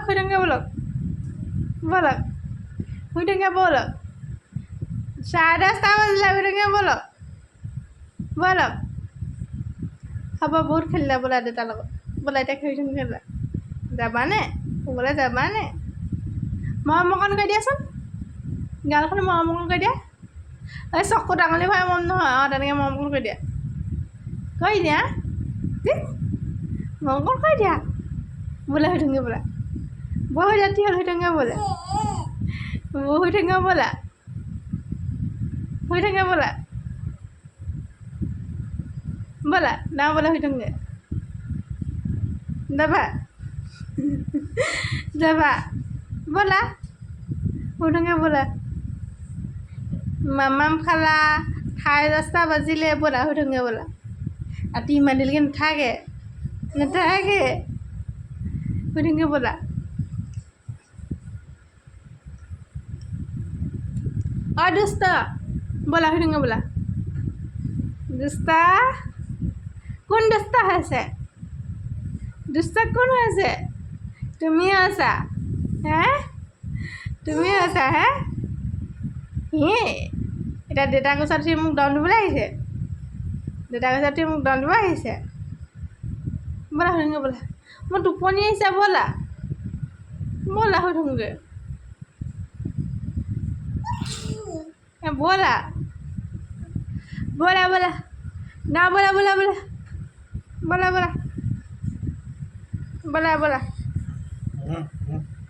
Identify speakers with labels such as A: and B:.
A: বলক থাকোগে বলক বলক থাকোগে বলক চাৰে দহটা বাজিলে থাকোগে বলক বলক হ'ব বহুত খেলিলে বোলা দেউতাৰ লগত বোলা এতিয়া খেলি থাকোঁ খেলা যাবানে শুবলৈ যাবানে মৰম অকণ কৰি দিয়াচোন গালখন মৰম অকণ কৰি দিয়া এই চকুত আঙুলি ভৰাই মৰম নহয় অঁ তেনেকৈ মৰম অকণ কৰি দিয়া কৰি দিয়া কি মৰম অকণ কৰি দিয়া বোলে হৈ থাকোগে বোলা বহু জাতি হল হইঠাঙ্গা বলা। বহু হইঠাঙ্গা বলা। হইঠাঙ্গা বলা। বলা, না বলা হইঠাঙ্গা। দাবা। দাবা। বলা। হইঠাঙ্গা বলা। মামাম খালা ঠাই রাস্তা বাজিলে বলা, হইঠাঙ্গা বলা। আর টিম মানিল নাথাকে নাথাকে। না থাকে বলা। দুষ্ট ব'লা হৈ থাকোগে ব'লা দুষ্টা কোন দুষ্ট হৈছে দুষ্ট কোন হৈছে তুমি আছা হে তুমি আছা হে হে এতিয়া দেউতাক ওচৰত উঠি মোক দম দিবলৈ আহিছে দেউতাক ওচৰত উঠি মোক দম দিব আহিছে ব'লা থাকোগে ব'লা মোৰ টোপনি আহিছে ব'লা ব'লা হৈ থাকোগে એ બોલા. બોલા બોલા. ના બોલા બોલા બોલા. બોલા બોલા. બોલા
B: બોલા.